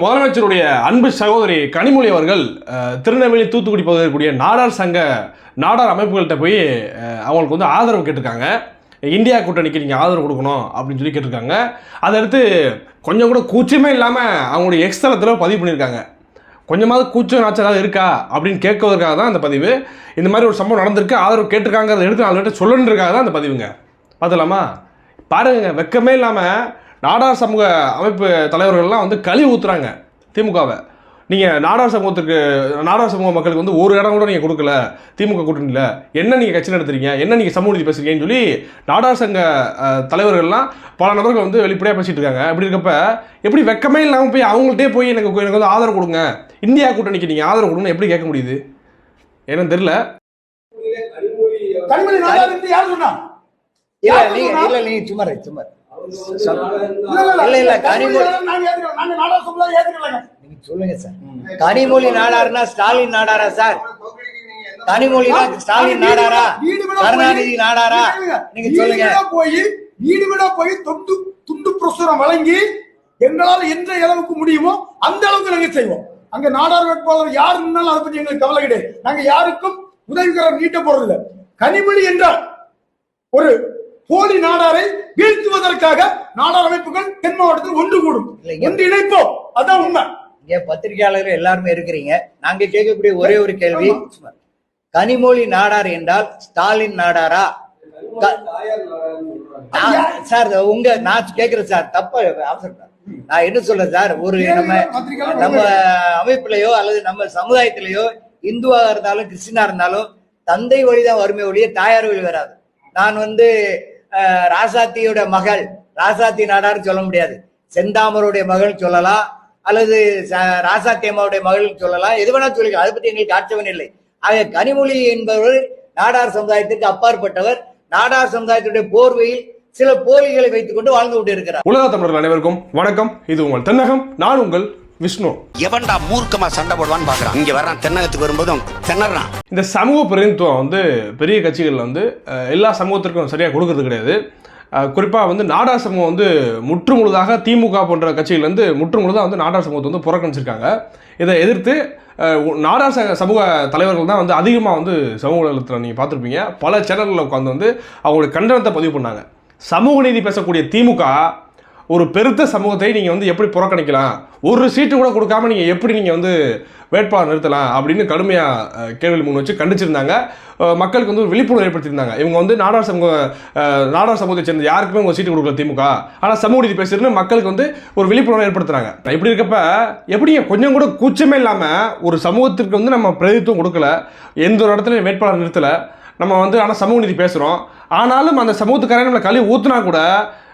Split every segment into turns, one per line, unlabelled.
முதலமைச்சருடைய அன்பு சகோதரி கனிமொழி அவர்கள் திருநெல்வேலி தூத்துக்குடி பகுதியில் இருக்கக்கூடிய நாடார் சங்க நாடார் அமைப்புகள்கிட்ட போய் அவங்களுக்கு வந்து ஆதரவு கேட்டிருக்காங்க. இந்தியா கூட்டணிக்கு நீங்கள் ஆதரவு கொடுக்கணும் அப்படின்னு சொல்லி கேட்டிருக்காங்க. அதை அடுத்து கொஞ்சம் கூட கூச்சமே இல்லாமல் அவங்களுடைய எக்ஸ்தலத்தில் பதிவு பண்ணியிருக்காங்க. கொஞ்சமாவது கூச்சம் நாச்சம் ஏதாவது இருக்கா அப்படின்னு கேட்கறதுக்காக தான் அந்த பதிவு. இந்த மாதிரி ஒரு சம்பவம் நடந்திருக்கு. ஆதரவு கேட்டிருக்காங்கிறத எடுத்து நாலு சொல்லணுன்றக்காக தான் அந்த பதிவுங்க. பார்த்தலாமா பாருங்க வெக்கமே இல்லாமல் நாடார் சமூக அமைப்பு தலைவர்கள்லாம் வந்து கழி ஊத்துறாங்க திமுகவை. நீங்கள் நாடார் சமூகத்துக்கு நாடார் சமூக மக்களுக்கு வந்து ஒரு இடம் கூட நீங்கள் கொடுக்கல திமுக கூட்டணியில். என்ன நீங்கள் கட்சி நடத்துறீங்க? என்ன நீங்கள் சமூக நீதி பேசுறீங்கன்னு சொல்லி நாடார் சங்க தலைவர்கள்லாம் பல நபர்கள் வந்து வெளிப்படையாக பேசிட்டு இருக்காங்க. அப்படி இருக்கப்ப எப்படி வெக்கமே இல்லாமல் போய் அவங்கள்ட்டே போய் எனக்கு எனக்கு வந்து ஆதரவு கொடுங்க. இந்தியா கூட்டணிக்கு நீங்கள் ஆதரவு கொடுங்கன்னு எப்படி கேட்க முடியுது? என்னன்னு தெரியல.
என்று யார் சொன்னா?
இல்ல நீங்க சும்மா சும்மா.
இல்ல, கனிமொழி.
சொல்லுங்க சார். கனிமொழி நாடாருன்னா ஸ்டாலின் நாடாரா சார்? கனிமொழினா ஸ்டாலின் நாடாரா? கருணாநிதி நாடாரா? நீங்க சொல்லுங்க.
வீடா போய் வீடு வீடா போய் தொண்டு துண்டு பிரசுரம் வழங்கி எங்களால எந்த அளவுக்கு முடியுமோ அந்த அளவுக்கு நாங்க செய்வோம். அங்க நாடார் வேட்பாளர் யார் இருந்தாலும் அதை பத்தி எங்களுக்கு கவலை கிடையாது. நாங்க யாருக்கும் உதவிகரம் நீட்ட போறது இல்ல கனிமொழி என்றால் ஒரு போலி நாடாரை வீழ்த்துவதற்காக நாடார் அமைப்புகள் தென் மாவட்டத்தில் ஒன்று கூடும். ஒன்று இணைப்போம். அதான் உண்மை.
இங்க பத்திரிகையாளர்கள் எல்லாருமே இருக்கிறீங்க. நாங்க கேட்கக்கூடிய ஒரே ஒரு கேள்வி. கனிமொழி நாடார் என்றால் ஸ்டாலின் நாடாரா? சார் உங்க நான் கேக்குறேன் சார். தப்ப அவசரம் நான் என்ன சொல்றேன் சார்? ஒரு நம்ம நம்ம அமைப்புலயோ அல்லது நம்ம சமுதாயத்திலேயோ இந்துவா இருந்தாலும் கிறிஸ்டினா இருந்தாலும் தந்தை வழிதான் வறுமை ஒழிய தாயார் வழி வராது. நான் வந்து ராசாத்தியோட மகள் ராசாத்தி நாடார் சொல்ல முடியாது. செந்தாமருடைய மகள் சொல்லலாம் அல்லது ச- ராசாத்தி அம்மாவுடைய மகள் சொல்லலாம் எது வேணா சொல்லிக்கலாம். அதை பத்தி எங்களுக்கு ஆட்சேபம் இல்லை. ஆக கனிமொழி என்பவர் நாடார் சமுதாயத்திற்கு அப்பாற்பட்டவர். நாடார் சமுதாயத்துடைய போர்வையில் சில போலிகளை வைத்துக் கொண்டு வாழ்ந்து கொண்டிருக்கிறார்.
உலக தமிழர்கள் அனைவருக்கும் வணக்கம். இது உங்கள் தென்னகம். நான் உங்கள் விஷ்ணு.
எவன்டா மூர்க்கமா சண்டை போடுவான்னு பாக்குறான். இங்க வர்றான் தென்னகத்துக்கு வரும்போதும் திணறான்.
இந்த சமூக பிரதிநிதித்துவம் வந்து பெரிய கட்சிகள் வந்து எல்லா சமூகத்திற்கும் சரியாக கொடுக்கறது கிடையாது. குறிப்பாக வந்து நாடார் சமூகம் வந்து முற்று முழுதாக திமுக போன்ற கட்சிகள் வந்து முற்று முழுதாக வந்து நாடார் சமூகத்தை வந்து புறக்கணிச்சிருக்காங்க. இதை எதிர்த்து நாடார் சமூக தலைவர்கள் தான் வந்து அதிகமாக வந்து சமூக வலைத்தளத்தில் நீங்கள் பார்த்துருப்பீங்க. பல சேனல்களில் உட்காந்து வந்து அவங்களுடைய கண்டனத்தை பதிவு பண்ணாங்க. சமூக நீதி பேசக்கூடிய திமுக ஒரு பெருத்த சமூகத்தை நீங்கள் வந்து எப்படி புறக்கணிக்கலாம்? ஒரு சீட்டு கூட கொடுக்காம நீங்கள் எப்படி நீங்கள் வந்து வேட்பாளர் நிறுத்தலாம்? அப்படின்னு கடுமையாக கேள்வி முன் வச்சு கண்டிச்சிருந்தாங்க. மக்களுக்கு வந்து ஒரு விழிப்புணர்வு ஏற்படுத்தியிருந்தாங்க. இவங்க வந்து நாடார் சமூக நாடார் சமூகத்தை சேர்ந்த யாருக்குமே உங்கள் சீட்டு கொடுக்கல திமுக. ஆனால் சமூக நீதி பேசுறதுன்னு மக்களுக்கு வந்து ஒரு விழிப்புணர்வு ஏற்படுத்துகிறாங்க இப்படி இருக்கப்ப எப்படி கொஞ்சம் கூட கூச்சமே இல்லாமல் ஒரு சமூகத்திற்கு வந்து நம்ம பிரதித்துவம் கொடுக்கல. எந்த ஒரு இடத்துலையும் வேட்பாளர் நிறுத்தலை. நம்ம வந்து ஆனால் சமூக நீதி பேசுகிறோம் ஆனாலும் அந்த சமூகத்துக்காரன் நம்மளை கழுவி ஊற்றுனா கூட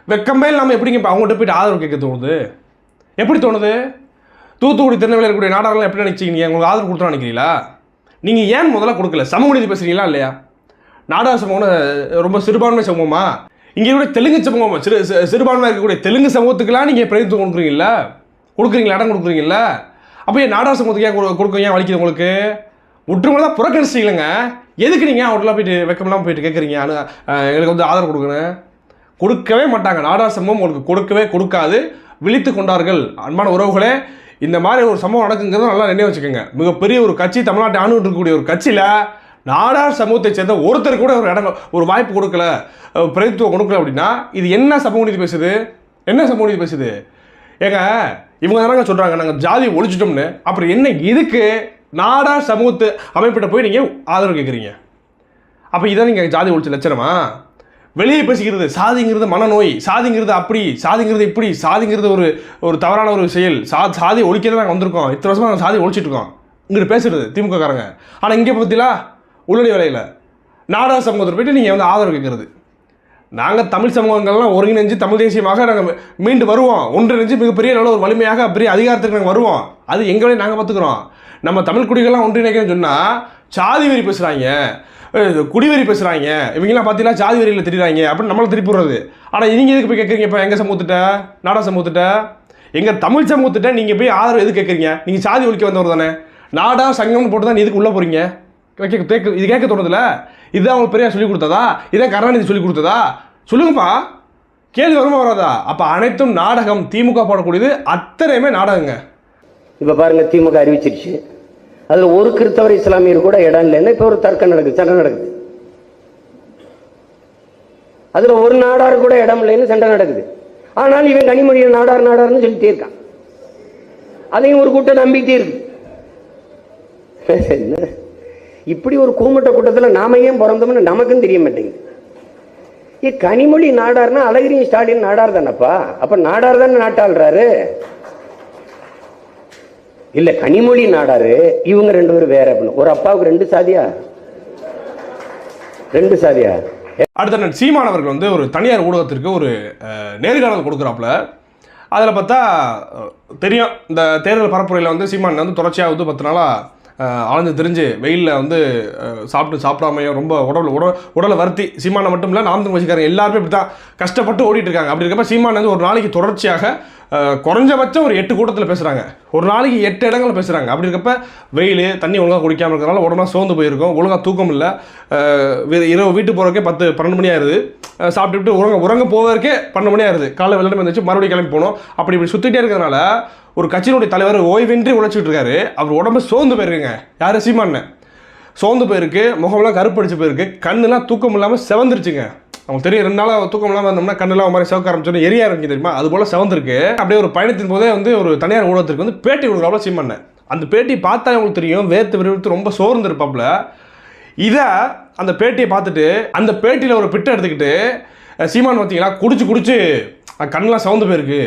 வெக்கமே இல்லாமல் எப்படிங்க இப்போ அவங்கள்ட்ட போயிட்டு ஆதரவு கேட்க தோணுது? எப்படி தோணுது? தூத்துக்குடி திருநெல்வேலி இருக்கக்கூடிய நாடகங்கள் எப்படி நினைச்சீங்க உங்களுக்கு ஆதரவு கொடுத்தா நினைக்கிறீங்களா? நீங்கள் ஏன் முதல்ல கொடுக்கல? சமூக நீதி பேசுகிறீங்களா இல்லையா? நாடக சமூகம்னு ரொம்ப சிறுபான்மை சமூகமா? இங்கே கூட தெலுங்கு சமூகம் சிறு சிறுபான்மையாக சிறுபான்மை இருக்கக்கூடிய தெலுங்கு சமூகத்துக்கெல்லாம் நீங்கள் பிரதித்துவம் கொடுக்குறீங்களா? கொடுக்குறீங்களா? இடம் கொடுக்குறீங்களா? அப்போ ஏன் நாடக சமூகத்துக்கு ஏன் கொடு- கொடுக்க ஏன் வலிக்குது உங்களுக்கு? ஒற்றுமை தான் புறக்கணிச்சிட்டீங்களங்க. எதுக்கு நீங்கள் அவங்களாம் போயிட்டு வெக்கமெல்லாம் போயிட்டு கேட்குறீங்க எங்களுக்கு வந்து ஆதரவு கொடுக்கணும் கொடுக்கவே மாட்டாங்க. நாடார் சமூகம் உங்களுக்கு கொடுக்கவே கொடுக்காது. விழித்து கொண்டார்கள். அன்பான உறவுகளே இந்த மாதிரி ஒரு சம்பவம் நடக்குங்கிறத நல்லா நினைவு வச்சுக்கோங்க. மிகப்பெரிய ஒரு கட்சி தமிழ்நாட்டை ஆண்டு இருக்கக்கூடிய ஒரு கட்சியில் நாடார் சமூகத்தை சேர்ந்த ஒருத்தர் கூட ஒரு இடம் ஒரு வாய்ப்பு கொடுக்கல பிரதித்துவம் கொடுக்கல அப்படின்னா இது என்ன சமூக நீதி பேசுது? என்ன சமூக நீதி பேசுது? ஏங்க இவங்க தானங்க சொல்கிறாங்க நாங்கள் ஜாதி ஒழிச்சிட்டோம்னு. அப்புறம் என்ன இதுக்கு நாடார் சமூகத்து அமைப்பிட்ட போய் நீங்கள் ஆதரவு கேட்குறீங்க அப்போ இதான் நீங்கள் ஜாதி ஒழிச்ச லட்சணமா? வெளியே பேசிக்கிறது சாதிங்கிறது மனநோய் சாதிங்கிறது அப்படி சாதிங்கிறது இப்படி சாதிங்கிறது ஒரு ஒரு தவறான ஒரு செயல் சா சாதி ஒழிக்க தான் நாங்கள் வந்திருக்கோம். இத்தனை வருஷமாக நாங்கள் சாதி ஒழிச்சிட்டு இருக்கோம். இங்கிட்டு பேசுறது திமுக காரங்க ஆனால் இங்கே பார்த்தீங்களா உள்ளடி வேலையில். நாடார் சமூகத்தில் போயிட்டு நீங்கள் வந்து ஆதரவு கேட்குறது நாங்கள் தமிழ் சமூகங்கள்லாம் ஒருங்கிணைஞ்சு தமிழ் தேசியமாக நாங்கள் மீண்டு வருவோம். ஒன்றிணைஞ்சு மிகப்பெரிய நல்ல ஒரு வலிமையாக பெரிய அதிகாரத்துக்கு நாங்கள் வருவோம். அது எங்களே நாங்கள் பார்த்துக்குறோம் நம்ம தமிழ் குடிகள்லாம் ஒன்றிணைக்கணும்னு சொன்னால் சாதி வெறி பேசுகிறாங்க குடிவெறி பேசுகிறாங்க இவங்கெல்லாம் பார்த்தீங்கன்னா ஜாதி வெறியில் திரிகிறாங்க அப்படின்னு நம்மளை திருப்பி விடுறது. ஆனால் நீங்கள் எதுக்கு போய் கேட்குறீங்க இப்போ? எங்கள் சமூகத்திட்ட? நாடா சமூகத்திட்ட? எங்கள் தமிழ் சமூகத்திட்ட நீங்கள் போய் ஆதரவு எது கேட்குறீங்க நீங்கள் சாதி ஒழிக்க வந்தவர் தானே. நாடா சங்கம்னு போட்டு தான் இதுக்கு உள்ளே போகிறீங்க கேட்க கேட்க இது கேட்க தோணுதுல? இதுதான் அவங்களுக்கு பெரியார் சொல்லிக் கொடுத்ததா? இதான் கருணாநிதி சொல்லிக் கொடுத்ததா? சொல்லுங்கப்பா. கேள்வி வருமா வராதா? அப்போ அனைத்தும் நாடகம் திமுக போடக்கூடியது அத்தனையுமே நாடகங்க.
இப்போ பாருங்கள் திமுக அறிவிச்சிருச்சு. அதில் ஒரு கிறிஸ்தவர் இஸ்லாமியர் கூட இடம் இல்லைன்னா இப்போ ஒரு தர்க்கம் நடக்குது சண்டை நடக்குது. அதில் ஒரு நாடார் கூட இடம் இல்லைன்னு சண்டை நடக்குது. ஆனால் இவன் கனிமொழியை நாடார் நாடார்னு சொல்லிட்டே இருக்கான். அதையும் ஒரு கூட்டம் நம்பிக்கிட்டே இருக்கு. என்ன? இப்படி ஒரு கூமட்ட கூட்டத்தில் நாம ஏன் பிறந்தோம்னு நமக்கும் தெரிய மாட்டேங்குது. ஏ கனிமொழி நாடார்னா அழகிரியும் ஸ்டாலின் நாடார் தானப்பா? அப்ப நாடார் தானே நாட்டாளுறாரு. இல்ல கனிமொழி நாடாரு இவங்க ரெண்டு பேரும் வேற அப்படின்னு. ஒரு அப்பாவுக்கு ரெண்டு சாதியா? ரெண்டு சாதியா?
அடுத்த நாள் சீமான் அவர்கள் வந்து ஒரு தனியார் ஊடகத்திற்கு ஒரு நேர்காணல் கொடுக்குறாப்புல. அதில் பார்த்தா தெரியும் இந்த தேர்தல் பரப்புரையில் வந்து சீமான் வந்து தொடர்ச்சியாக வந்து பத்து நாளாக அலைஞ்சு தெரிஞ்சு வெயிலில் வந்து சாப்பிட்டு சாப்பிடாமையோ ரொம்ப உடல் உடல் உடலை வருத்தி சீமானை மட்டும் இல்லை நாம் தமிழ் வச்சுக்காரங்க எல்லாருமே இப்படி தான் கஷ்டப்பட்டு ஓடிட்டு இருக்காங்க. அப்படி இருக்கப்ப சீமான் வந்து ஒரு நாளைக்கு தொடர்ச்சியாக குறைஞ்சபட்சம் ஒரு எட்டு கூட்டத்தில் பேசுகிறாங்க ஒரு நாளைக்கு எட்டு இடங்களில் பேசுகிறாங்க அப்படி இருக்கப்ப வெயில் தண்ணி ஒழுங்காக குடிக்காமல் இருக்கிறனால உடம்புலாம் சோர்ந்து போயிருக்கும். ஒழுங்காக தூக்கம் இல்லை. இரவு வீட்டு போகிறக்கே பத்து பன்னெண்டு மணி ஆயிருது. சாப்பிட்டுட்டு உறங்க உறங்க போவதற்கே பன்னெண்டு மணி ஆயிருது. காலைல வெள்ளம் வந்துச்சு மறுபடியும் கிளம்பி போகணும் அப்படி இப்படி சுற்றிட்டே இருக்கிறதுனால ஒரு கட்சியினுடைய தலைவர் ஓய்வின்றி உழைச்சிட்டு இருக்காரு. அவர் உடம்பு சோர்ந்து போயிருக்குங்க. யார்? சீமான்னு. சோர்ந்து போயிருக்கு. முகமெல்லாம் கருப்படிச்சு போயிருக்கு. கண்ணுலாம் தூக்கம் இல்லாமல் செவந்துருச்சுங்க. அவங்க தெரியும் ரெண்டு நாளாக தூக்கம் இல்லாமல் இருந்தோம்னா கண்ணெல்லாம் மாதிரி சிவக்க ஆரம்பிச்சோம் எரிய ஆரம்பிக்கும் தெரியுமா? அது போல் செவந்திருக்கு. அப்படியே ஒரு பயணத்தின் போதே வந்து ஒரு தனியார் ஊடகத்திற்கு வந்து பேட்டி கொடுக்குறாப்புல சீமானேன் அந்த பேட்டி பார்த்தா உங்களுக்கு தெரியும் வேர்த்து விறுவிறுத்து ரொம்ப சோர்ந்து இருப்பாப்புல இதை அந்த பேட்டியை பார்த்துட்டு அந்த பேட்டியில் ஒரு பிட்டை எடுத்துக்கிட்டு சீமான் பார்த்தீங்களா குடிச்சு குடிச்சு கண்ணெலாம் சவுந்து போயிருக்கு.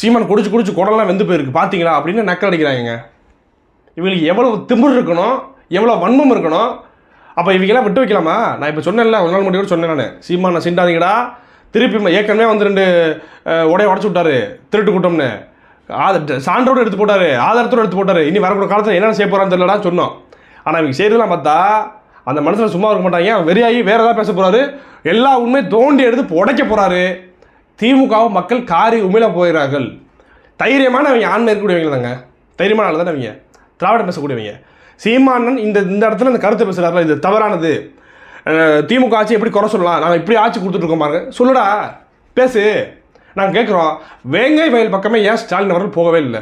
சீமான் குடிச்சு குடிச்சு குடல்லாம் வெந்து போயிருக்கு பார்த்தீங்களா அப்படின்னு நக்கல் அடிக்கிறாங்க இவங்களுக்கு எவ்வளோ திமிர் இருக்கணும் எவ்வளோ வன்மம் இருக்கணும் அப்போ இவங்கெல்லாம் விட்டு வைக்கலாமா? நான் இப்போ சொன்னேன்ல ஒரு நாள் மட்டும் சொன்னேன் நான். சீமா நான் சிண்டாதீங்கடா திருப்பி ஏற்கனவே வந்து ரெண்டு உடைய உடச்சு விட்டாரு. திருட்டு கூட்டம்னு. ஆத சான்றோடு எடுத்து போட்டார். ஆதாரத்தோடு எடுத்து போட்டார். இனி வரக்கூடிய காலத்தில் என்னென்ன செய்ய போகிறான்னு தெரியலடா சொன்னோம். ஆனால் இவங்க செய்யறதுலாம் பார்த்தா அந்த மனசில் சும்மா இருக்க மாட்டாங்க. வெறியாகி வேறு ஏதாவது பேச போகிறாரு எல்லா உண்மையும் தோண்டி எடுத்து உடைக்க போகிறாரு திமுகவும் மக்கள் காரி உமிழ போகிறார்கள் தைரியமான அவங்க ஆண்மை இருக்கக்கூடியவங்க தாங்க தைரியமான ஆள் தானே அவங்க. திராவிடம் பேசக்கூடியவங்க. சீமானன் இந்த இந்த இடத்துல இந்த கருத்தை பேசுகிறாருல இது தவறானது. திமுக ஆட்சி எப்படி குறை சொல்லலாம்? நாங்கள் இப்படி ஆட்சி கொடுத்துட்ருக்கோம் பாருங்க. சொல்லுடா பேசு. நாங்கள் கேட்குறோம் வேங்கை வயல் பக்கமே ஏன் ஸ்டாலின் அவர்கள் போகவே இல்லை?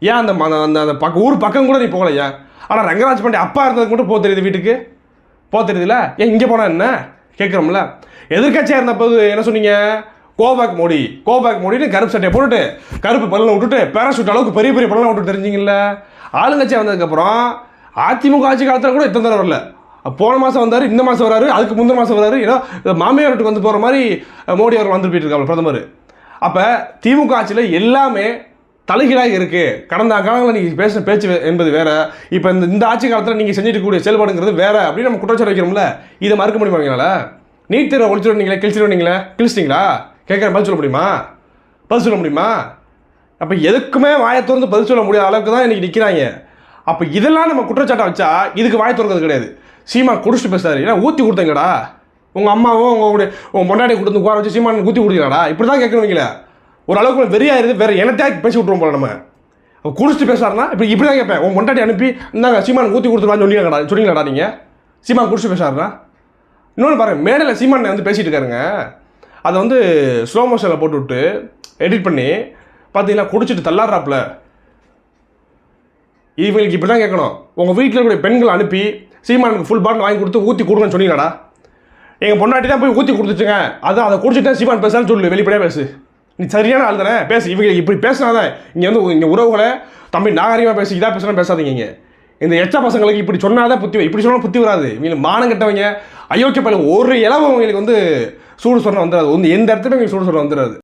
ஏன் அந்த ம- அந்த அந்த பக்கம் ஊர் பக்கம் கூட நீ போகலையா ஆனால் ரங்கராஜ் பாண்டே அப்பா இருந்ததுக்கு மட்டும் போக தெரியுது வீட்டுக்கு? போக தெரியுதுல? ஏன் இங்கே போனால் என்ன? கேட்குறோம்ல எதிர்க்கட்சியாக இருந்தபோது என்ன சொன்னீங்க? கோபாக் மோடி. கோபாக் மோடின்னு கருப்பு சட்டையை போட்டுட்டு கருப்பு பல்லனை விட்டுட்டு பேராசூட் அளவுக்கு பெரிய பெரிய பல்லனை விட்டு தெரிஞ்சிங்கல்ல. ஆளுங்கட்சியாக வந்ததுக்கப்புறம் அதிமுக ஆட்சி காலத்தில் கூட இத்தனை தடவை வரல. போன மாதம் வந்தார் இந்த மாதம் வராரு அதுக்கு முந்தின மாதம் வராரு. ஏதோ மாமியார் வீட்டுக்கு வந்து போகிற மாதிரி மோடி அவர் வந்து போயிட்டு இருக்காங்க பிரதமர். அப்போ திமுக ஆட்சியில் எல்லாமே தலைகீழாக இருக்குது கடந்த காலங்களில் நீங்கள் பேசின பேச்சு என்பது வேறு. இப்போ இந்த இந்த ஆட்சி காலத்தில் நீங்கள் செஞ்சுட்டு கூடிய செயல்பாடுங்கிறது வேறு அப்படின்னு நம்ம குற்றச்சாட்டு வைக்கிறோம்ல இதை மறுக்க முடியுமா அவங்களால நீட் தேர்வை ஒழிச்சிருந்தீங்களே கிழிச்சிருந்தீங்களே கிழிச்சிட்டிங்களா? கேட்குற பதில் சொல்ல முடியுமா? பதில் சொல்ல முடியுமா? அப்போ எதுக்குமே வாயை திறந்து பதில் சொல்ல முடியாத அளவுக்கு தான் இன்றைக்கி நிற்கிறாங்க அப்போ இதெல்லாம் நம்ம குற்றச்சாட்டை வச்சா இதுக்கு வாய் திறக்கிறது கிடையாது. சீமா குடிச்சிட்டு பேசுறாரு ஏன்னா ஊற்றி கொடுத்தீங்கடா. உங்கள் அம்மாவும் உங்களுடைய உங்கள் முன்னாடி கொடுத்து உட்கார வச்சு சீமான் ஊற்றி கொடுத்தீங்களாடா இப்படி தான் கேட்கணுங்களே ஒரு அளவுக்கு வெறியாயிருது வேற என்னத்தையா பேசி விட்ருவோம் போல நம்ம. குடிச்சிட்டு பேசுறாருன்னா இப்போ இப்படி தான் கேட்பேன். உன் பொண்டாட்டி அனுப்பி இந்தாங்க சீமான் ஊற்றி கொடுத்துருவான்னு சொன்னீங்கடா சொன்னீங்களாடா நீங்கள் சீமான் குடிச்சிட்டு பேசுறாருனா இன்னொன்று பாருங்க மேடையில் சீமான் வந்து பேசிகிட்டு இருக்காருங்க. அதை வந்து ஸ்லோ மோஷனில் போட்டு விட்டு எடிட் பண்ணி பார்த்தீங்கன்னா குடிச்சிட்டு தள்ளாடுறாப்புல. இவங்களுக்கு இப்படி தான் கேட்கணும். உங்கள் வீட்டில் கூட பெண்கள் அனுப்பி சீமானுக்கு ஃபுல் பாட்டில் வாங்கி கொடுத்து ஊற்றி கொடுங்கன்னு சொன்னீங்களாடா? எங்கள் பொண்டாட்டி தான் போய் ஊற்றி கொடுத்துச்சுங்க. அதான் அதை குடிச்சிட்டு சீமான் பேசான்னு சொல்லு வெளிப்படையாக பேசு. நீ சரியான ஆள் தானே பேசு. இவங்க இப்படி பேசினாதான் இங்கே வந்து இங்கே உறவுகளை தம்பி நாகரிகமாக பேசி இதாக பேசணும் பேசாதீங்க இங்கே. இந்த எச்ச பசங்களுக்கு இப்படி சொன்னாதான் புத்தி இப்படி சொன்னால் புத்தி வராது. இவங்களுக்கு மானம் கட்டவங்க அயோக்கிய பையன் ஒரு இளவு அவங்களுக்கு வந்து சூடு சொன்ன வந்துடாது வந்து எந்த இடத்துல சூடு சொன்ன வந்துடாது